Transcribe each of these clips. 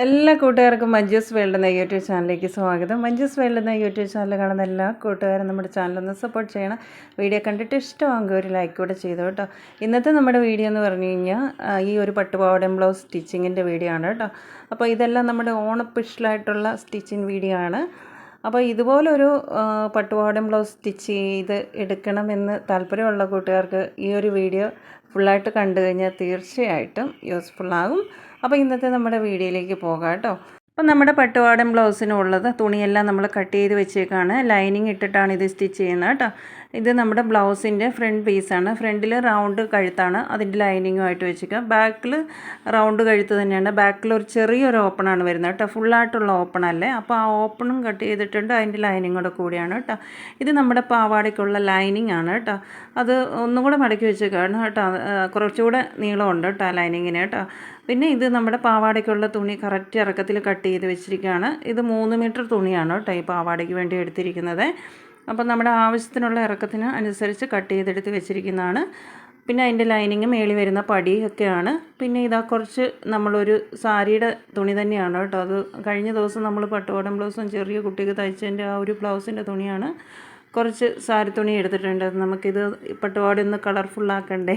എല്ലാ കൂട്ടുകാർക്കും മഞ്ജുസ് വേൾഡ് എന്ന യൂട്യൂബ് ചാനലിലേക്ക് സ്വാഗതം. മഞ്ജുസ് വേൾഡ് എന്ന യൂട്യൂബ് ചാനൽ കാണുന്ന എല്ലാ കൂട്ടുകാരും നമ്മുടെ ചാനലൊന്ന് സപ്പോർട്ട് ചെയ്യണം. വീഡിയോ കണ്ടിട്ട് ഇഷ്ടമാകുമ്പോൾ ഒരു ലൈക്ക് കൂടെ ചെയ്തു കേട്ടോ. ഇന്നത്തെ നമ്മുടെ വീഡിയോ എന്ന് പറഞ്ഞു കഴിഞ്ഞാൽ ഈ ഒരു പട്ടുപാവാടയും ബ്ലൗസ് സ്റ്റിച്ചിങ്ങിന്റെ വീഡിയോ ആണ് കേട്ടോ. അപ്പോൾ ഇതെല്ലാം നമ്മുടെ ഓണപ്പിഷലായിട്ടുള്ള സ്റ്റിച്ചിങ് വീഡിയോ ആണ്. അപ്പോൾ ഇതുപോലൊരു പട്ടുപാവാടയും ബ്ലൗസ് സ്റ്റിച്ച് ചെയ്ത് എടുക്കണമെന്ന് താല്പര്യമുള്ള കൂട്ടുകാർക്ക് ഈ ഒരു വീഡിയോ ഫുള്ളായിട്ട് കണ്ടു കഴിഞ്ഞാൽ തീർച്ചയായിട്ടും യൂസ്ഫുള്ളാകും. അപ്പോൾ ഇന്നത്തെ നമ്മുടെ വീഡിയോയിലേക്ക് പോകാം കേട്ടോ. അപ്പോൾ നമ്മുടെ പട്ടുപാടൻ ബ്ലൗസിനുള്ളത് തുണിയെല്ലാം നമ്മൾ കട്ട് ചെയ്ത് വെച്ചേക്കാണ്. ലൈനിങ് ഇട്ടിട്ടാണ് ഇത് സ്റ്റിച്ച് ചെയ്യുന്നത് കേട്ടോ. ഇത് നമ്മുടെ ബ്ലൗസിന്റെ ഫ്രണ്ട് പീസാണ്. ഫ്രണ്ടിൽ റൗണ്ട് കഴുത്താണ്. അതിന്റെ ലൈനിങ്ങുമായിട്ട് വെച്ചേക്കുക. ബാക്കിൽ റൗണ്ട് കഴുത്ത് തന്നെയാണ്. ബാക്കിൽ ഒരു ചെറിയൊരു ഓപ്പണാണ് വരുന്നത് കേട്ടോ. ഫുള്ളായിട്ടുള്ള ഓപ്പൺ അല്ലേ അപ്പോൾ ആ ഓപ്പണും കട്ട് ചെയ്തിട്ടുണ്ട്. അതിന്റെ ലൈനിങ് കൂടെ കൂടിയാണ് കേട്ടോ. ഇത് നമ്മുടെ പാവാടയ്ക്കുള്ള ലൈനിങ് ആണ് കേട്ടോ. അത് ഒന്നും കൂടെ മടക്കി വെച്ചേക്കാണ് കേട്ടോ. കുറച്ചുകൂടെ നീളമുണ്ട് കേട്ടോ ലൈനിങ്ങിന് കേട്ടോ. പിന്നെ ഇത് നമ്മുടെ പാവാടയ്ക്കുള്ള തുണി കറക്റ്റ് ഇറക്കത്തിൽ കട്ട് ചെയ്ത് വെച്ചിരിക്കുകയാണ്. ഇത് മൂന്ന് മീറ്റർ തുണിയാണ് കേട്ടോ ഈ പാവാടയ്ക്ക് വേണ്ടി എടുത്തിരിക്കുന്നത്. അപ്പം നമ്മുടെ ആവശ്യത്തിനുള്ള ഇറക്കത്തിന് അനുസരിച്ച് കട്ട് ചെയ്തെടുത്ത് വെച്ചിരിക്കുന്നതാണ്. പിന്നെ അതിന്റെ ലൈനിങ് മേളി വരുന്ന പടി ഒക്കെയാണ് പിന്നെ ഇതാ കുറച്ച് നമ്മളൊരു സാരിയുടെ തുണി തന്നെയാണ് കേട്ടോ അത് കഴിഞ്ഞ ദിവസം നമ്മൾ പട്ടുപാടം ബ്ലൗസും ചെറിയ കുട്ടിക്ക് തയ്ച്ചതിന്റെ ആ ഒരു ബ്ലൗസിന്റെ തുണിയാണ്. കുറച്ച് സാരി തുണി എടുത്തിട്ടുണ്ട്. നമുക്കിത് പട്ടുപാടി ഒന്ന് കളർഫുള്ളാക്കണ്ടേ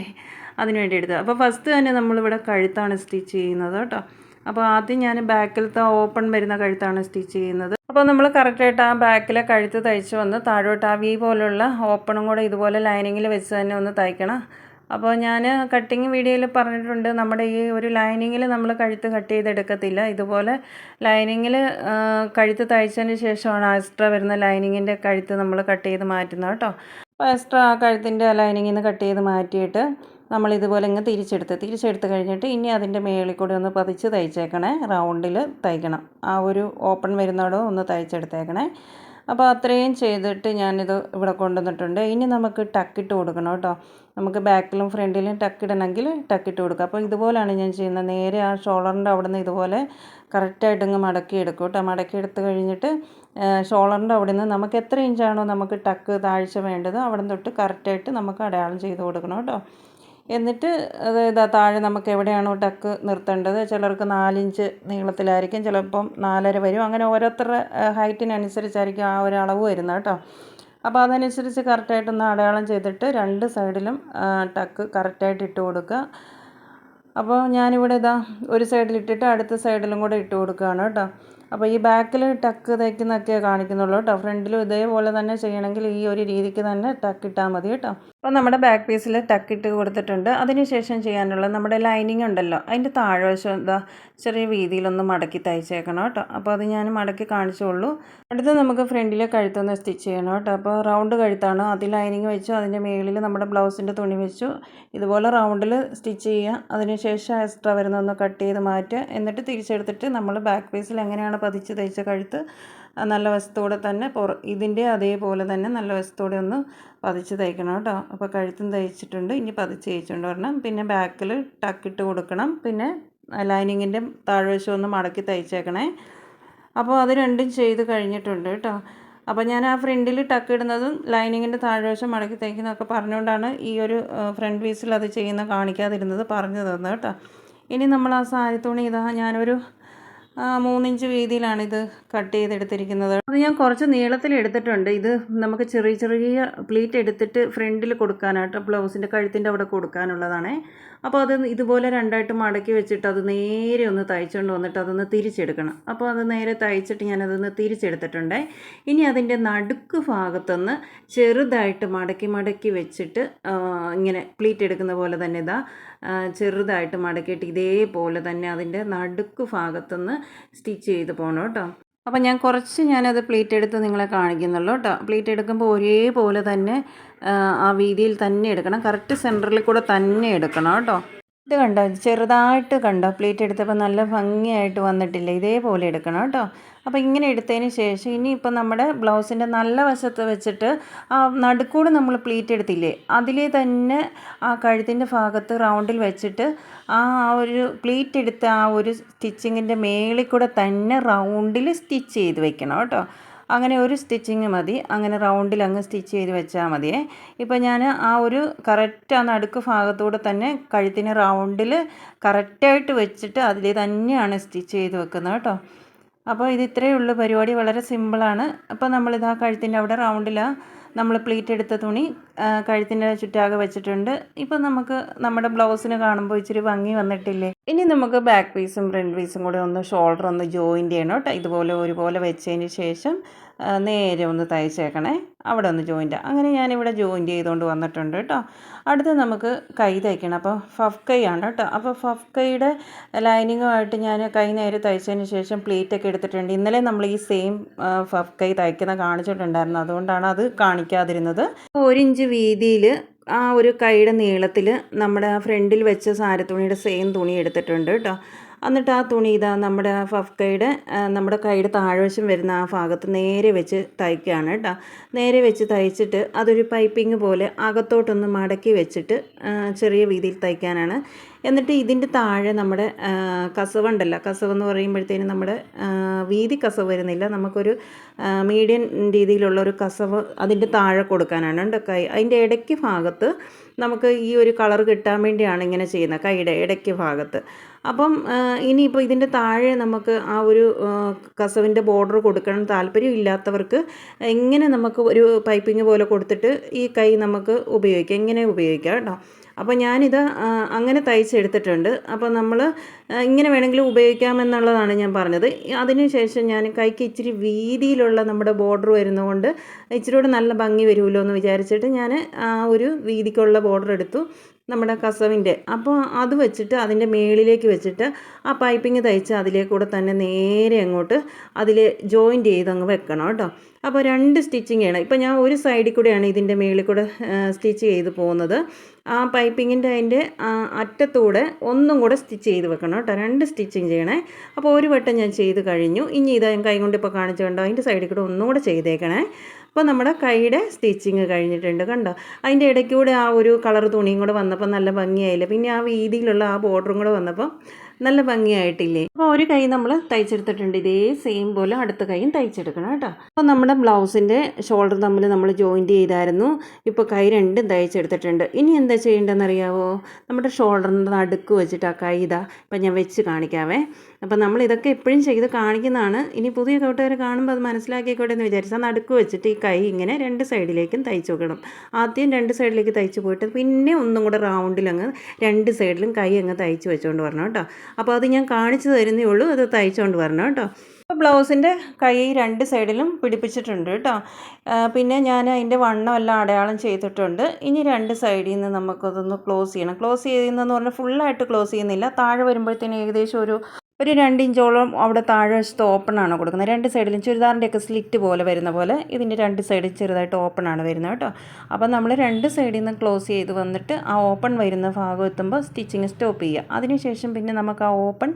അതിന് വേണ്ടി എടുത്തത്. അപ്പോൾ ഫസ്റ്റ് തന്നെ നമ്മളിവിടെ കഴുത്താണ് സ്റ്റിച്ച് ചെയ്യുന്നത് കേട്ടോ. അപ്പോൾ ആദ്യം ഞാൻ ബാക്കിലത്തെ ഓപ്പൺ വരുന്ന കഴുത്താണ് സ്റ്റിച്ച് ചെയ്യുന്നത്. അപ്പോൾ നമ്മൾ കറക്റ്റായിട്ട് ആ ബാക്കിലെ കഴുത്ത് തയ്ച്ച് വന്ന് താഴോട്ട് ആ വി പോലുള്ള ഓപ്പണും കൂടെ ഇതുപോലെ ലൈനിങ്ങിൽ വെച്ച് തന്നെ ഒന്ന് തയ്ക്കണം. അപ്പോൾ ഞാൻ കട്ടിങ് വീഡിയോയിൽ പറഞ്ഞിട്ടുണ്ട് നമ്മുടെ ഈ ഒരു ലൈനിങ്ങിൽ നമ്മൾ കഴുത്ത് കട്ട് ചെയ്തെടുക്കത്തില്ല. ഇതുപോലെ ലൈനിങ്ങിൽ കഴുത്ത് തയ്ച്ചതിന് ശേഷമാണ് എക്സ്ട്രാ വരുന്ന ലൈനിങ്ങിന്റെ കഴുത്ത് നമ്മൾ കട്ട് ചെയ്ത് മാറ്റുന്നത് കേട്ടോ. അപ്പോൾ എക്സ്ട്രാ ആ കഴുത്തിന്റെ ലൈനിങ്ങിൽ നിന്ന് കട്ട് ചെയ്ത് മാറ്റിയിട്ട് നമ്മൾ ഇതുപോലെ ഇങ്ങ് തിരിച്ചെടുത്ത് തിരിച്ചെടുത്ത് കഴിഞ്ഞിട്ട് ഇനി അതിന്റെ മേളിൽ കൂടി ഒന്ന് പതിച്ച് തയ്ച്ചേക്കണേ റൗണ്ടിൽ തയ്ക്കണം. ആ ഒരു ഓപ്പൺ വരുന്നവിടെ ഒന്ന് തയ്ച്ചെടുത്തേക്കണേ. അപ്പോൾ അത്രയും ചെയ്തിട്ട് ഞാനിത് ഇവിടെ കൊണ്ടുവന്നിട്ടുണ്ട്. ഇനി നമുക്ക് ടക്കിട്ട് കൊടുക്കണം കേട്ടോ. നമുക്ക് ബാക്കിലും ഫ്രണ്ടിലും ടക്കിടണമെങ്കിൽ ടക്കിട്ട് കൊടുക്കുക അപ്പോൾ ഇതുപോലെയാണ് ഞാൻ ചെയ്യുന്നത്. നേരെ ആ ഷോളറിന്റെ അവിടെ നിന്ന് ഇതുപോലെ കറക്റ്റായിട്ട് ഇങ്ങ് മടക്കി എടുക്കും കേട്ടോ. മടക്കി എടുത്ത് കഴിഞ്ഞിട്ട് ഷോളറിന്റെ അവിടെ നിന്ന് നമുക്ക് എത്ര ഇഞ്ചാണോ നമുക്ക് ടക്ക് താഴ്ച വേണ്ടത് അവിടെ നിന്ന് തൊട്ട് കറക്റ്റായിട്ട് നമുക്ക് അടയാളം ചെയ്ത് കൊടുക്കണം കേട്ടോ. എന്നിട്ട് അത് ഇതാ താഴെ നമുക്ക് എവിടെയാണോ ടക്ക് നിർത്തേണ്ടത് ചിലർക്ക് നാലിഞ്ച് നീളത്തിലായിരിക്കും ചിലപ്പം നാലര വരും. അങ്ങനെ ഓരോരുത്തരുടെ ഹൈറ്റിനനുസരിച്ചായിരിക്കും ആ ഒരു അളവ് വരുന്നത് കേട്ടോ. അപ്പോൾ അതനുസരിച്ച് കറക്റ്റായിട്ടൊന്ന് അടയാളം ചെയ്തിട്ട് രണ്ട് സൈഡിലും ടക്ക് കറക്റ്റായിട്ട് ഇട്ട് കൊടുക്കുക. അപ്പോൾ ഞാനിവിടെ ഇതാ ഒരു സൈഡിൽ ഇട്ടിട്ട് അടുത്ത സൈഡിലും കൂടെ ഇട്ട് കൊടുക്കുകയാണ് കേട്ടോ. അപ്പോൾ ഈ ബാക്കിൽ ടക്ക് തയ്ക്കുന്നൊക്കെ കാണിക്കുന്നുള്ളൂ കേട്ടോ. ഫ്രണ്ടിലും ഇതേപോലെ തന്നെ ചെയ്യണമെങ്കിൽ ഈ ഒരു രീതിക്ക് തന്നെ ടക്ക് ഇട്ടാൽ മതി കേട്ടോ. അപ്പോൾ നമ്മുടെ ബാക്ക് പീസിൽ ടക്ക് ഇട്ട് കൊടുത്തിട്ടുണ്ട്. അതിനുശേഷം ചെയ്യാനുള്ള നമ്മുടെ ലൈനിങ് ഉണ്ടല്ലോ. അതിന്റെ താഴ്വശം എന്താ ചെറിയ വീതിയിലൊന്ന് മടക്കി തയ്ച്ചേക്കണം കേട്ടോ. അപ്പോൾ അത് ഞാൻ മടക്കി കാണിച്ചോളൂ. അടുത്ത് നമുക്ക് ഫ്രണ്ടിൽ കഴുത്തൊന്ന് സ്റ്റിച്ച് ചെയ്യണം കേട്ടോ. അപ്പോൾ റൗണ്ട് കഴുത്താണ്. അതിൽ ലൈനിങ് വെച്ചു അതിന്റെ മേളിൽ നമ്മുടെ ബ്ലൗസിന്റെ തുണി വെച്ചു. ഇതുപോലെ റൗണ്ടിൽ സ്റ്റിച്ച് ചെയ്യുക. അതിനുശേഷം എക്സ്ട്രാ വരുന്നൊന്ന് കട്ട് ചെയ്ത് മാറ്റുക. എന്നിട്ട് തിരിച്ചെടുത്തിട്ട് നമ്മൾ ബാക്ക് പീസിൽ എങ്ങനെയാണ് പതിച്ച് തയ്ച്ച കഴുത്ത് നല്ല വശത്തോടെ തന്നെ പുറ ഇതിന്റെ അതേപോലെ തന്നെ നല്ല വശത്തോടെ ഒന്ന് പതിച്ച് തയ്ക്കണം കേട്ടോ. അപ്പോൾ കഴുത്തും തയ്ച്ചിട്ടുണ്ട്. ഇനി പതിച്ച് തയ്ച്ചുകൊണ്ട് വരണം. പിന്നെ ബാക്കിൽ ടക്കിട്ട് കൊടുക്കണം. പിന്നെ ലൈനിങ്ങിന്റെ താഴ്വശം ഒന്ന് മടക്കി തയ്ച്ചേക്കണേ. അപ്പോൾ അത് രണ്ടും ചെയ്ത് കഴിഞ്ഞിട്ടുണ്ട് കേട്ടോ. അപ്പോൾ ഞാൻ ആ ഫ്രണ്ടിൽ ടക്ക് ഇടുന്നതും ലൈനിങ്ങിന്റെ താഴ്വശം മടക്കി തയ്ക്കുന്നതൊക്കെ പറഞ്ഞുകൊണ്ടാണ് ഈ ഒരു ഫ്രണ്ട് പീസിൽ അത് ചെയ്യുന്ന കാണിക്കാതിരുന്നത് പറഞ്ഞു തന്നത് കേട്ടോ. ഇനി നമ്മൾ ആ സാരി തുണി ഇതാ ഞാനൊരു മൂന്നിഞ്ച് വീതിയിലാണ് ഇത് കട്ട് ചെയ്തെടുത്തിരിക്കുന്നത്. അത് ഞാൻ കുറച്ച് നീളത്തിൽ എടുത്തിട്ടുണ്ട്. ഇത് നമുക്ക് ചെറിയ ചെറിയ പ്ലീറ്റ് എടുത്തിട്ട് ഫ്രണ്ടിൽ കൊടുക്കാനായിട്ട് ബ്ലൗസിന്റെ കഴുത്തിന്റെ അവിടെ കൊടുക്കാനുള്ളതാണേ. അപ്പോൾ അത് ഇതുപോലെ രണ്ടായിട്ട് മടക്കി വെച്ചിട്ട് അത് നേരെ ഒന്ന് തയ്ച്ചുകൊണ്ട് വന്നിട്ട് അതൊന്ന് തിരിച്ചെടുക്കണം. അപ്പോൾ അത് നേരെ തയ്ച്ചിട്ട് ഞാനതൊന്ന് തിരിച്ചെടുത്തിട്ടുണ്ട്. ഇനി അതിന്റെ നടുക്ക് ഭാഗത്തുനിന്ന് ചെറുതായിട്ട് മടക്കി മടക്കി വെച്ചിട്ട് ഇങ്ങനെ പ്ലീറ്റ് എടുക്കുന്ന പോലെ തന്നെ ഇതാ ചെറുതായിട്ട് മടക്കിയിട്ട് ഇതേപോലെ തന്നെ അതിന്റെ നടുക്ക് ഭാഗത്തുനിന്ന് സ്റ്റിച്ച് ചെയ്ത് പോകണം കേട്ടോ. അപ്പോൾ ഞാൻ കുറച്ച് ഞാനത് പ്ലേറ്റ് എടുത്ത് നിങ്ങളെ കാണിക്കുന്നുള്ളൂ കേട്ടോ. പ്ലേറ്റ് എടുക്കുമ്പോൾ ഒരേപോലെ തന്നെ ആ, വീതിയിൽ തന്നെ എടുക്കണം. കറക്റ്റ് സെന്ററിൽ കൂടെ തന്നെ എടുക്കണം കേട്ടോ. ഇത് കണ്ടോ? ചെറുതായിട്ട് കണ്ടോ? പ്ലേറ്റ് എടുത്തപ്പോൾ നല്ല ഭംഗിയായിട്ട് വന്നിട്ടില്ല? ഇതേപോലെ എടുക്കണം കേട്ടോ. അപ്പോൾ ഇങ്ങനെ എടുത്തതിന് ശേഷം ഇനി ഇപ്പം നമ്മുടെ ബ്ലൗസിന്റെ നല്ല വശത്ത് വെച്ചിട്ട് ആ നടുക്കൂടെ നമ്മൾ പ്ലീറ്റ് എടുത്തില്ലേ അതിൽ തന്നെ ആ കഴുത്തിന്റെ ഭാഗത്ത് റൗണ്ടിൽ വെച്ചിട്ട് ആ ഒരു പ്ലീറ്റ് എടുത്ത ആ ഒരു സ്റ്റിച്ചിങ്ങിന്റെ മേളിൽ കൂടെ തന്നെ റൗണ്ടിൽ സ്റ്റിച്ച് ചെയ്ത് വെക്കണം കേട്ടോ. അങ്ങനെ ഒരു സ്റ്റിച്ചിങ് മതി അങ്ങനെ റൗണ്ടിൽ അങ്ങ് സ്റ്റിച്ച് ചെയ്ത് വെച്ചാൽ മതിയേ ഇപ്പോൾ ഞാൻ ആ ഒരു കറക്റ്റ് ആ നടുക്ക് ഭാഗത്തൂടെ തന്നെ കഴുത്തിന് റൗണ്ടിൽ കറക്റ്റായിട്ട് വെച്ചിട്ട് അതിൽ തന്നെയാണ് സ്റ്റിച്ച് ചെയ്ത് വെക്കുന്നത് കേട്ടോ. അപ്പോൾ ഇത് ഇത്രയേ ഉള്ളൂ. പരിപാടി വളരെ സിമ്പിളാണ്. അപ്പോൾ നമ്മളിതാ കഴുത്തിന്റെ അവിടെ റൗണ്ടിലാണ് നമ്മൾ പ്ലീറ്റ് എടുത്ത തുണി ആ, കഴുത്തിന്റെ ചുറ്റാകെ വെച്ചിട്ടുണ്ട്. ഇപ്പോൾ നമുക്ക് നമ്മുടെ ബ്ലൗസിന് കാണുമ്പോൾ ഇച്ചിരി ഭംഗി വന്നിട്ടില്ലേ? ഇനി നമുക്ക് ബാക്ക് പീസും ഫ്രണ്ട് പീസും കൂടെ ഒന്ന് ഷോൾഡർ ഒന്ന് ജോയിന്റ് ചെയ്യണം കേട്ടോ. ഇതുപോലെ ഒരുപോലെ വെച്ചതിന് ശേഷം ആ, നേരെ ഒന്ന് തയ്ച്ചേക്കണേ. അവിടെ ഒന്ന് ജോയിന്റ് അങ്ങനെ ഞാനിവിടെ ജോയിന്റ് ചെയ്തുകൊണ്ട് വന്നിട്ടുണ്ട് കേട്ടോ അടുത്ത് നമുക്ക് കൈ തയ്ക്കണം. അപ്പോൾ ഫഫ് കൈ ആണ് കേട്ടോ അപ്പോൾ ഫഫ് കൈയുടെ ലൈനിങ്ങുമായിട്ട് ഞാൻ കൈ നേരെ തയ്ച്ചതിന് ശേഷം പ്ലീറ്റൊക്കെ എടുത്തിട്ടുണ്ട്. ഇന്നലെ നമ്മൾ ഈ സെയിം ഫഫ് കൈ തയ്ക്കുന്ന കാണിച്ചിട്ടുണ്ടായിരുന്നു. അതുകൊണ്ടാണ് അത് കാണിക്കാതിരുന്നത്. ഒരു ഇഞ്ച് വീതിയിൽ ആ ഒരു കൈയുടെ നീളത്തിൽ നമ്മുടെ ഫ്രണ്ടിൽ വെച്ച സാരത്തുണിയുടെ സെയിം തുണി എടുത്തിട്ടുണ്ട് കേട്ടോ എന്നിട്ട് ആ തുണി ഇതാ നമ്മുടെ ആ ഫഫ്കയുടെ നമ്മുടെ കൈയുടെ താഴ്വശം വരുന്ന ആ ഭാഗത്ത് നേരെ വെച്ച് തയ്ക്കുകയാണ് കേട്ടോ. നേരെ വെച്ച് തയ്ച്ചിട്ട് അതൊരു പൈപ്പിംഗ് പോലെ അകത്തോട്ടൊന്ന് മടക്കി വെച്ചിട്ട് ചെറിയ രീതിയിൽ തയ്ക്കാനാണ്. എന്നിട്ട് ഇതിന്റെ താഴെ നമ്മുടെ കസവുണ്ടല്ലോ കസവ് എന്ന് പറയുമ്പോഴത്തേനും നമ്മുടെ വീതി കസവ് വരുന്നില്ല. നമുക്കൊരു മീഡിയം രീതിയിലുള്ള ഒരു കസവ് അതിന്റെ താഴെ കൊടുക്കാനാണ് കേട്ടോ കൈ. അതിന്റെ ഇടയ്ക്ക് ഭാഗത്ത് നമുക്ക് ഈ ഒരു കളർ കിട്ടാൻ വേണ്ടിയാണ് ഇങ്ങനെ ചെയ്യുന്നത് കൈയുടെ ഇടയ്ക്ക് ഭാഗത്ത്. അപ്പം ഇനിയിപ്പോൾ ഇതിന്റെ താഴെ നമുക്ക് ആ ഒരു കസവിന്റെ ബോർഡർ കൊടുക്കണം. താല്പര്യം ഇല്ലാത്തവർക്ക് ഇങ്ങനെ നമുക്ക് ഒരു പൈപ്പിംഗ് പോലെ കൊടുത്തിട്ട് ഈ കൈ നമുക്ക് ഉപയോഗിക്കാം? എങ്ങനെ ഉപയോഗിക്കാം കേട്ടോ? അപ്പോൾ ഞാനിത് അങ്ങനെ തയ്ച്ചെടുത്തിട്ടുണ്ട്. അപ്പോൾ നമ്മൾ ഇങ്ങനെ വേണമെങ്കിലും ഉപയോഗിക്കാമെന്നുള്ളതാണ് ഞാൻ പറഞ്ഞത്. അതിനുശേഷം ഞാൻ കൈക്ക് ഇച്ചിരി വീതിയിലുള്ള നമ്മുടെ ബോർഡർ വരുന്നതുകൊണ്ട് ഇച്ചിരി കൂടെ നല്ല ഭംഗി വരുമല്ലോ എന്ന് വിചാരിച്ചിട്ട് ഞാൻ ആ ഒരു വീതിക്കുള്ള ബോർഡർ എടുത്തു. നമ്മുടെ കസവിന്റെ. അപ്പോൾ അത് വെച്ചിട്ട് അതിന്റെ മേളിലേക്ക് വെച്ചിട്ട് ആ പൈപ്പിംഗ് തയ്ച്ച് അതിലേക്കൂടെ തന്നെ നേരെ അങ്ങോട്ട് അതിൽ ജോയിന്റ് ചെയ്ത് അങ്ങ് വെക്കണം കേട്ടോ. അപ്പോൾ രണ്ട് സ്റ്റിച്ചിങ് ചെയ്യണം. ഇപ്പോൾ ഞാൻ ഒരു സൈഡിൽ കൂടെയാണ് ഇതിന്റെ മേളിൽ കൂടെ സ്റ്റിച്ച് ചെയ്ത് പോകുന്നത്. ആ പൈപ്പിങ്ങിന്റെ അതിന്റെ അറ്റത്തൂടെ ഒന്നും കൂടെ സ്റ്റിച്ച് ചെയ്ത് വെക്കണം കേട്ടോ. രണ്ട് സ്റ്റിച്ചിങ് ചെയ്യണേ. അപ്പോൾ ഒരു വട്ടം ഞാൻ ചെയ്ത് കഴിഞ്ഞു. ഇനി ഇതാ ഞാൻ കൈ കൊണ്ട് ഇപ്പോൾ കാണിച്ചുകൊണ്ടോ അതിന്റെ സൈഡിൽ കൂടെ ഒന്നും കൂടെ ചെയ്തേക്കണേ. അപ്പോൾ നമ്മുടെ കൈയുടെ സ്റ്റിച്ചിങ് കഴിഞ്ഞിട്ടുണ്ട് കണ്ടോ? അതിന്റെ ഇടയ്ക്കൂടെ ആ ഒരു കളർ തുണിയും കൂടെ വന്നപ്പോൾ നല്ല ഭംഗിയായില്ല? പിന്നെ ആ വീതിയിലുള്ള ആ ബോർഡറും കൂടെ വന്നപ്പോൾ നല്ല ഭംഗിയായിട്ടില്ലേ? അപ്പോൾ ഒരു കൈ നമ്മൾ തയ്ച്ചെടുത്തിട്ടുണ്ട്. ഇതേ സെയിം പോലെ അടുത്ത കൈയും തയ്ച്ചെടുക്കണം കേട്ടോ. അപ്പോൾ നമ്മുടെ ബ്ലൗസിന്റെ ഷോൾഡർ തമ്മിൽ നമ്മൾ ജോയിന്റ് ചെയ്തായിരുന്നു. ഇപ്പോൾ കൈ രണ്ടും തയ്ച്ചെടുത്തിട്ടുണ്ട്. ഇനി എന്താ ചെയ്യേണ്ടതെന്ന് അറിയാവോ നമ്മുടെ ഷോൾഡറിന്റെ നടുക്ക് വെച്ചിട്ട് ആ കൈ ഇതാ ഇപ്പം ഞാൻ വെച്ച് കാണിക്കാവേ. അപ്പോൾ നമ്മൾ ഇതൊക്കെ എപ്പോഴും ചെയ്ത് കാണിക്കുന്നതാണ്. ഇനി പുതിയ കൂട്ടുകാർ കാണുമ്പോൾ അത് മനസ്സിലാക്കിക്കോട്ടെ എന്ന് വിചാരിച്ചാൽ നടുക്ക് വെച്ചിട്ട് ഈ കൈ ഇങ്ങനെ രണ്ട് സൈഡിലേക്കും തയ്ച്ചു വെക്കണം. ആദ്യം രണ്ട് സൈഡിലേക്ക് തയ്ച്ച് പോയിട്ട് പിന്നെ ഒന്നും കൂടെ റൗണ്ടിൽ അങ്ങ് രണ്ട് സൈഡിലും കൈ അങ്ങ് തയ്ച്ച് വെച്ചുകൊണ്ട് വരണം കേട്ടോ. അപ്പോൾ അത് ഞാൻ കാണിച്ചു തരുന്നേ ഉള്ളൂ. അത് തയ്ച്ചുകൊണ്ട് വരണം കേട്ടോ. അപ്പോൾ ബ്ലൗസിന്റെ കൈ രണ്ട് സൈഡിലും പിടിപ്പിച്ചിട്ടുണ്ട് കേട്ടോ. പിന്നെ ഞാൻ അതിന്റെ വണ്ണമെല്ലാം അടയാളം ചെയ്തിട്ടുണ്ട്. ഇനി രണ്ട് സൈഡിൽ നിന്ന് നമുക്കതൊന്ന് ക്ലോസ് ചെയ്യണം. ക്ലോസ് ചെയ്യുന്നതെന്ന് പറഞ്ഞാൽ ഫുള്ളായിട്ട് ക്ലോസ് ചെയ്യുന്നില്ല. താഴെ വരുമ്പോഴത്തേന് ഏകദേശം ഒരു ഒരു രണ്ട് ഇഞ്ചോളം അവിടെ താഴെ വശത്ത് ആണ് കൊടുക്കുന്നത്. രണ്ട് സൈഡിലും ചുരിദാറിന്റെയൊക്കെ സ്ലിറ്റ് പോലെ വരുന്ന പോലെ ഇതിന്റെ രണ്ട് സൈഡിൽ ചെറുതായിട്ട് ഓപ്പൺ ആണ് വരുന്നത് കേട്ടോ. അപ്പോൾ നമ്മൾ രണ്ട് സൈഡിൽ നിന്ന് ക്ലോസ് ചെയ്ത് വന്നിട്ട് ആ ഓപ്പൺ വരുന്ന ഭാഗം എത്തുമ്പോൾ സ്റ്റിച്ചിങ് സ്റ്റോപ്പ് ചെയ്യുക. അതിനുശേഷം പിന്നെ നമുക്ക് ആ ഓപ്പൺ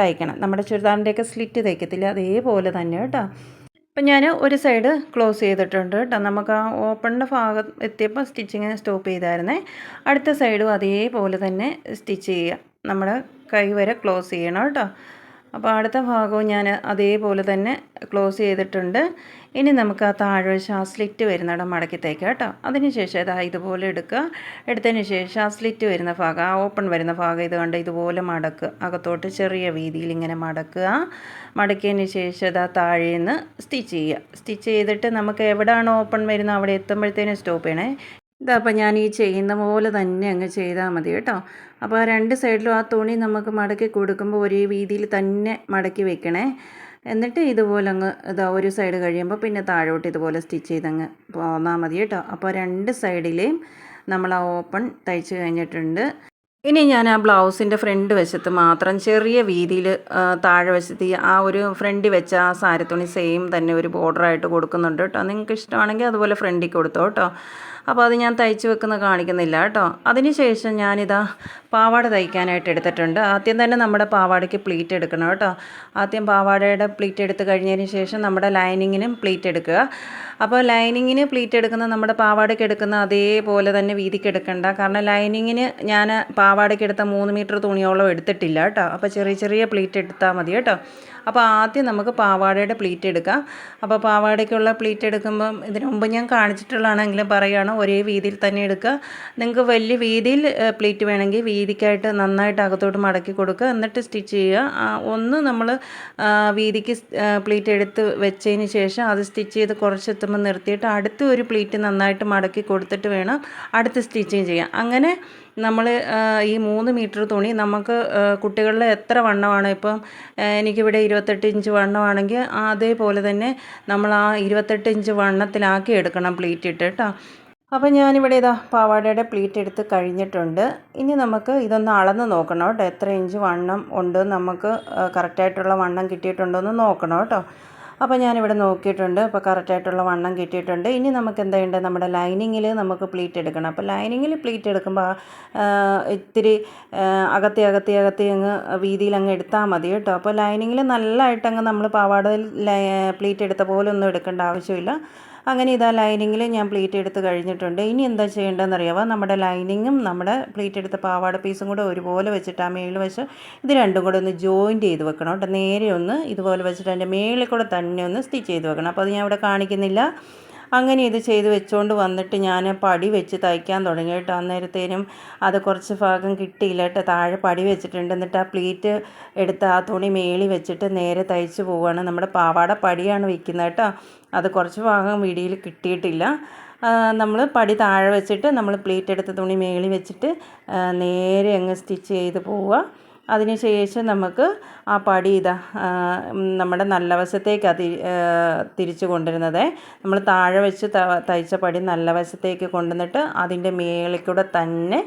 തയ്ക്കണം. നമ്മുടെ ചുരിദാറിന്റെയൊക്കെ സ്ലിറ്റ് തയ്ക്കത്തില്ല. അതേപോലെ തന്നെ കേട്ടോ. അപ്പം ഞാൻ ഒരു സൈഡ് ക്ലോസ് ചെയ്തിട്ടുണ്ട് കേട്ടോ. നമുക്ക് ആ ഓപ്പണിന്റെ ഭാഗം എത്തിയപ്പോൾ സ്റ്റിച്ചിങ് സ്റ്റോപ്പ് ചെയ്തായിരുന്നേ. അടുത്ത സൈഡും അതേപോലെ തന്നെ സ്റ്റിച്ച് ചെയ്യുക. നമ്മുടെ കൈ വരെ ക്ലോസ് ചെയ്യണം കേട്ടോ. അപ്പോൾ അടുത്ത ഭാഗവും ഞാൻ അതേപോലെ തന്നെ ക്ലോസ് ചെയ്തിട്ടുണ്ട്. ഇനി നമുക്ക് ആ താഴ്വശം ആ സ്ലിറ്റ് വരുന്നിടം മടക്കി തേക്കാം കേട്ടോ അതിനുശേഷം ഇതാ ഇതുപോലെ എടുക്കുക. എടുത്തതിന് ശേഷം ആ സ്ലിറ്റ് വരുന്ന ഭാഗം ആ ഓപ്പൺ വരുന്ന ഭാഗം ഇത് കണ്ട് ഇതുപോലെ മടക്കുക. അകത്തോട്ട് ചെറിയ വീതിയിൽ ഇങ്ങനെ മടക്കുക. മടക്കിയതിന് ശേഷം ഇതാ താഴേന്ന് സ്റ്റിച്ച് ചെയ്യുക. സ്റ്റിച്ച് ചെയ്തിട്ട് നമുക്ക് എവിടെയാണ് ഓപ്പൺ വരുന്നത്? അവിടെ എത്തുമ്പോഴത്തേനും സ്റ്റോപ്പ് ചെയ്യണേ. ഇതാ അപ്പോൾ ഞാൻ ഈ ചെയ്യുന്ന പോലെ തന്നെ അങ്ങ് ചെയ്താൽ മതി കേട്ടോ. അപ്പോൾ ആ രണ്ട് സൈഡിലും ആ തുണി നമുക്ക് മടക്കി കൊടുക്കുമ്പോൾ ഒരേ വീതിയിൽ തന്നെ മടക്കി വെക്കണേ. എന്നിട്ട് ഇതുപോലെ അങ്ങ് ഇതാ ഒരു സൈഡ് കഴിയുമ്പോൾ പിന്നെ താഴോട്ട് ഇതുപോലെ സ്റ്റിച്ച് ചെയ്തങ്ങ് പോന്നാൽ മതി കേട്ടോ. അപ്പോൾ രണ്ട് സൈഡിലെയും നമ്മൾ ആ ഓപ്പൺ തയ്ച്ച് കഴിഞ്ഞിട്ടുണ്ട്. ഇനി ഞാൻ ആ ബ്ലൗസിന്റെ ഫ്രണ്ട് വശത്ത് മാത്രം ചെറിയ വീതിയിൽ താഴെ വശത്ത് ആ ഒരു ഫ്രണ്ടിൽ വെച്ച ആ സാരി തുണി സെയിം തന്നെ ഒരു ബോർഡറായിട്ട് കൊടുക്കുന്നുണ്ട് കേട്ടോ. നിങ്ങൾക്ക് ഇഷ്ടമാണെങ്കിൽ അതുപോലെ ഫ്രണ്ടിൽ കൊടുത്തോ കേട്ടോ. അപ്പോൾ അത് ഞാൻ തയ്ച്ച് വെക്കുന്ന കാണിക്കുന്നില്ല കേട്ടോ. അതിനുശേഷം ഞാനിതാ പാവാട തയ്ക്കാനായിട്ട് എടുത്തിട്ടുണ്ട്. ആദ്യം തന്നെ നമ്മുടെ പാവാടയ്ക്ക് പ്ലീറ്റ് എടുക്കണം കേട്ടോ. ആദ്യം പാവാടയുടെ പ്ലീറ്റ് എടുത്ത് കഴിഞ്ഞതിന് ശേഷം നമ്മുടെ ലൈനിങ്ങിനും പ്ലീറ്റ് എടുക്കുക. അപ്പോൾ ലൈനിങ്ങിന് പ്ലീറ്റ് എടുക്കുന്ന നമ്മുടെ പാവാടയ്ക്ക് എടുക്കുന്ന അതേപോലെ തന്നെ വീതിക്ക് എടുക്കണ്ട. കാരണം ലൈനിങ്ങിന് ഞാൻ പാവാടയ്ക്ക് എടുത്ത മൂന്ന് മീറ്റർ തുണിയോളം എടുത്തിട്ടില്ല കേട്ടോ. അപ്പോൾ ചെറിയ ചെറിയ പ്ലീറ്റ് എടുത്താൽ മതി കേട്ടോ. അപ്പോൾ ആദ്യം നമുക്ക് പാവാടയുടെ പ്ലീറ്റ് എടുക്കാം. അപ്പോൾ പാവാടയ്ക്കുള്ള പ്ലീറ്റ് എടുക്കുമ്പം ഇതിനു മുമ്പ് ഞാൻ കാണിച്ചിട്ടുള്ളതാണെങ്കിലും പറയുകയാണ് ഒരേ വീതിയിൽ തന്നെ എടുക്കുക. നിങ്ങൾക്ക് വലിയ വീതിയിൽ പ്ലീറ്റ് വേണമെങ്കിൽ വീതിക്കായിട്ട് നന്നായിട്ട് അകത്തോട്ട് മടക്കി കൊടുക്കുക. എന്നിട്ട് സ്റ്റിച്ച് ചെയ്യുക. ഒന്ന് നമ്മൾ വീതിക്ക് പ്ലീറ്റ് എടുത്ത് വെച്ചതിന് ശേഷം അത് സ്റ്റിച്ച് ചെയ്ത് കുറച്ചെത്തുമ്പോൾ നിർത്തിയിട്ട് അടുത്ത ഒരു പ്ലീറ്റ് നന്നായിട്ട് മടക്കി കൊടുത്തിട്ട് വേണം അടുത്ത സ്റ്റിച്ചിങ് ചെയ്യാം അങ്ങനെ നമ്മൾ ഈ മൂന്ന് മീറ്റർ തുണി നമുക്ക് കുട്ടികളിൽ എത്ര വണ്ണമാണ് ഇപ്പം എനിക്കിവിടെ ഇരുപത്തെട്ട് ഇഞ്ച് വണ്ണമാണെങ്കിൽ അതേപോലെ തന്നെ നമ്മൾ ആ ഇരുപത്തെട്ട് ഇഞ്ച് വണ്ണത്തിലാക്കി എടുക്കണം പ്ലീറ്റ് ഇട്ട് കേട്ടോ. അപ്പോൾ ഞാനിവിടെ ഇതാ പാവാടയുടെ പ്ലീറ്റ് എടുത്ത് കഴിഞ്ഞിട്ടുണ്ട്. ഇനി നമുക്ക് ഇതൊന്ന് അളന്ന് നോക്കണം കേട്ടോ. എത്ര ഇഞ്ച് വണ്ണം ഉണ്ട് നമുക്ക് കറക്റ്റായിട്ടുള്ള വണ്ണം കിട്ടിയിട്ടുണ്ടോ എന്ന് നോക്കണം കേട്ടോ. അപ്പോൾ ഞാനിവിടെ നോക്കിയിട്ടുണ്ട്. അപ്പോൾ കറക്റ്റായിട്ടുള്ള വണ്ണം കിട്ടിയിട്ടുണ്ട്. ഇനി നമുക്ക് എന്താ നമ്മുടെ ലൈനിങ്ങിൽ നമുക്ക് പ്ലീറ്റ് എടുക്കണം. അപ്പോൾ ലൈനിങ്ങിൽ പ്ലീറ്റ് എടുക്കുമ്പോൾ ഇത്തിരി അകത്തി അകത്തി അകത്തി അങ്ങ് വീതിയിൽ അങ്ങ് എടുത്താൽ മതി കേട്ടോ. അപ്പോൾ ലൈനിങ്ങിൽ നല്ലതായിട്ടങ്ങ് നമ്മൾ പാവാടയിൽ പ്ലീറ്റ് എടുത്ത പോലെ ഒന്നും എടുക്കേണ്ട ആവശ്യമില്ല. അങ്ങനെ ഇതാ ലൈനിങ്ങിൽ ഞാൻ പ്ലീറ്റ് എടുത്ത് കഴിഞ്ഞിട്ടുണ്ട്. ഇനി എന്താ ചെയ്യേണ്ടതെന്ന് അറിയാവോ നമ്മുടെ ലൈനിങ്ങും നമ്മുടെ പ്ലീറ്റ് എടുത്ത പാവാട പീസും കൂടെ ഒരുപോലെ വെച്ചിട്ട് ആ മേളിൽ വെച്ച് ഇത് രണ്ടും കൂടെ ഒന്ന് ജോയിന്റ് ചെയ്ത് വെക്കണം കേട്ടോ. നേരെ ഒന്ന് ഇതുപോലെ വെച്ചിട്ട് അതിന്റെ മേളിൽ കൂടെ തന്നെ ഒന്ന് സ്റ്റിച്ച് ചെയ്ത് വെക്കണം. അപ്പോൾ അത് ഞാൻ ഇവിടെ കാണിക്കുന്നില്ല. അങ്ങനെ ഇത് ചെയ്ത് വെച്ചുകൊണ്ട് വന്നിട്ട് ഞാൻ പടി വെച്ച് തയ്ക്കാൻ തുടങ്ങി കേട്ടോ. അന്നേരത്തേനും അത് കുറച്ച് ഭാഗം കിട്ടിയില്ല കേട്ടോ. താഴെ പടി വെച്ചിട്ടുണ്ട്. എന്നിട്ട് ആ പ്ലീറ്റ് എടുത്ത് ആ തുണി മേളി വെച്ചിട്ട് നേരെ തയ്ച്ച് പോവുകയാണ് നമ്മുടെ പാവാട പടിയാണ് വയ്ക്കുന്നത് കേട്ടോ. അത് കുറച്ച് ഭാഗം വീടിയിൽ കിട്ടിയിട്ടില്ല. നമ്മൾ പടി താഴെ വെച്ചിട്ട് നമ്മൾ പ്ലീറ്റ് എടുത്ത് തുണി മേളി വെച്ചിട്ട് നേരെ അങ്ങ് സ്റ്റിച്ച് ചെയ്ത് പോവുക. അതിനുശേഷം നമുക്ക് ആ പടി ഇതാ നമ്മുടെ നല്ല വശത്തേക്ക് അത് തിരിച്ചു കൊണ്ടുവരുന്നത്. നമ്മൾ താഴെ വെച്ച് ത- തയ്ച്ച പടി നല്ല വശത്തേക്ക് കൊണ്ടുവന്നിട്ട് അതിന്റെ മേളിൽ കൂടെ തന്നെ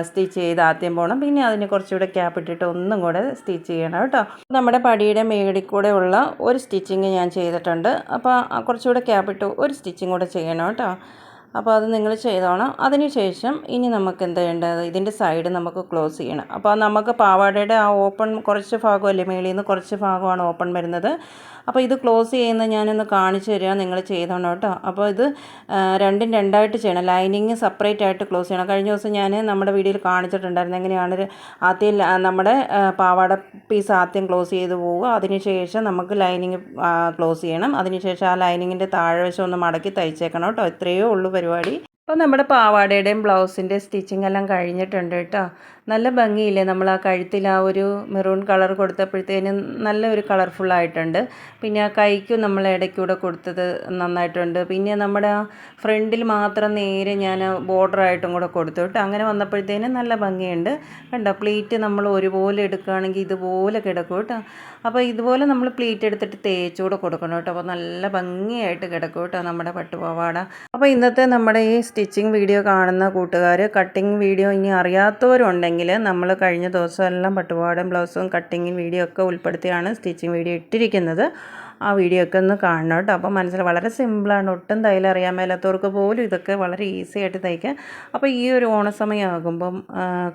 സ്റ്റിച്ച് ചെയ്ത് ആദ്യം പോകണം പിന്നെ അതിന് കുറച്ചുകൂടെ ക്യാപ്പ് ഇട്ടിട്ട് ഒന്നും കൂടെ സ്റ്റിച്ച് ചെയ്യണം കേട്ടോ. നമ്മുടെ പടിയുടെ മേളിൽ കൂടെ ഉള്ള ഒരു സ്റ്റിച്ചിങ് ഞാൻ ചെയ്തിട്ടുണ്ട്. അപ്പോൾ കുറച്ചുകൂടെ ക്യാപ്പ് ഇട്ട് ഒരു സ്റ്റിച്ചിങ് കൂടെ ചെയ്യണം കേട്ടോ. അപ്പോൾ അത് നിങ്ങൾ ചെയ്തോണം. അതിനുശേഷം ഇനി നമുക്ക് എന്താ ചെയ്യേണ്ടത്? ഇതിന്റെ സൈഡ് നമുക്ക് ക്ലോസ് ചെയ്യണം. അപ്പോൾ നമുക്ക് പാവാടയുടെ ആ ഓപ്പൺ കുറച്ച് ഭാഗമല്ലേ? മേളിൽ നിന്ന് കുറച്ച് ഭാഗമാണ് ഓപ്പൺ വരുന്നത്. അപ്പോൾ ഇത് ക്ലോസ് ചെയ്യുന്നത് ഞാനൊന്ന് കാണിച്ചു തരിക നിങ്ങൾ ചെയ്തോണം കേട്ടോ. അപ്പോൾ ഇത് രണ്ടും രണ്ടായിട്ട് ചെയ്യണം. ലൈനിങ് സെപ്പറേറ്റ് ആയിട്ട് ക്ലോസ് ചെയ്യണം. കഴിഞ്ഞ ദിവസം ഞാൻ നമ്മുടെ വീഡിയോയിൽ കാണിച്ചിട്ടുണ്ടായിരുന്നു. എങ്ങനെയാണ് ആദ്യം നമ്മുടെ പാവാട പീസ് ആദ്യം ക്ലോസ് ചെയ്ത് പോവുക. അതിനുശേഷം നമുക്ക് ലൈനിങ് ക്ലോസ് ചെയ്യണം. അതിനുശേഷം ആ ലൈനിങ്ങിന്റെ താഴ്വശം ഒന്ന് മടക്കി തയ്ച്ചേക്കണം കേട്ടോ. ഇത്രയേ ഉള്ളൂ പരിപാടി. അപ്പോൾ നമ്മുടെ പാവാടയുടെയും ബ്ലൗസിന്റെ സ്റ്റിച്ചിങ് എല്ലാം കഴിഞ്ഞിട്ടുണ്ട് കേട്ടോ. നല്ല ഭംഗിയില്ലേ? നമ്മൾ ആ കഴുത്തിൽ ആ ഒരു മെറൂൺ കളർ കൊടുത്തപ്പോഴത്തേനും നല്ല ഒരു കളർഫുള്ളായിട്ടുണ്ട് പിന്നെ ആ കൈക്കും നമ്മൾ ഇടയ്ക്കൂടെ കൊടുത്തത് നന്നായിട്ടുണ്ട്. പിന്നെ നമ്മുടെ ആ ഫ്രണ്ടിൽ മാത്രം നേരെ ഞാൻ ബോർഡറായിട്ടും കൂടെ കൊടുത്തു. കേട്ടോ അങ്ങനെ വന്നപ്പോഴത്തേനും നല്ല ഭംഗിയുണ്ട്. കണ്ടോ പ്ലീറ്റ് നമ്മൾ ഒരുപോലെ എടുക്കുകയാണെങ്കിൽ ഇതുപോലെ കിടക്കും കേട്ടോ. അപ്പോൾ ഇതുപോലെ നമ്മൾ പ്ലീറ്റ് എടുത്തിട്ട് തേച്ചുകൂടെ കൊടുക്കണം കേട്ടോ. അപ്പോൾ നല്ല ഭംഗിയായിട്ട് കിടക്കും കേട്ടോ നമ്മുടെ പട്ടുപാവാട. അപ്പോൾ ഇന്നത്തെ നമ്മുടെ ഈ സ്റ്റിച്ചിങ് വീഡിയോ കാണുന്ന കൂട്ടുകാർ കട്ടിങ് വീഡിയോ ഇനി അറിയാത്തവരുണ്ടെങ്കിൽ നമ്മൾ കഴിഞ്ഞ ദിവസമെല്ലാം പട്ടുപാവാടയും ബ്ലൗസും കട്ടിങ്ങും വീഡിയോ ഒക്കെ ഉൾപ്പെടുത്തിയാണ് സ്റ്റിച്ചിങ് വീഡിയോ ഇട്ടിരിക്കുന്നത്. ആ വീഡിയോ ഒക്കെ ഒന്ന് കാണണം കേട്ടോ. അപ്പോൾ മനസ്സിൽ വളരെ സിമ്പിളാണ് ഒട്ടും തയ്യൽ അറിയാൻ മേലാത്തവർക്ക് പോലും ഇതൊക്കെ വളരെ ഈസി ആയിട്ട് തയ്ക്കാം. അപ്പോൾ ഈ ഒരു ഓണസമയമാകുമ്പം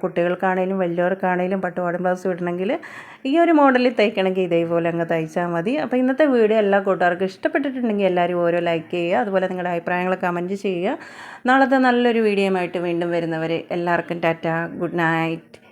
കുട്ടികൾക്കാണേലും വലിയവർക്കാണേലും പട്ടുപാടും ബ്ലൗസ് ഇടണമെങ്കിൽ ഈ ഒരു മോഡലിൽ തയ്ക്കണമെങ്കിൽ ഇതേപോലെ അങ്ങ് തയ്ച്ചാൽ മതി. അപ്പോൾ ഇന്നത്തെ വീഡിയോ എല്ലാ കൂട്ടുകാർക്കും ഇഷ്ടപ്പെട്ടിട്ടുണ്ടെങ്കിൽ എല്ലാവരും ഓരോ ലൈക്ക് ചെയ്യുക. അതുപോലെ നിങ്ങളുടെ അഭിപ്രായങ്ങൾ കമന്റ് ചെയ്യുക. നാളത്തെ നല്ലൊരു വീഡിയോയുമായിട്ട് വീണ്ടും വരുന്നവരെ എല്ലാവർക്കും ടാറ്റ. Good night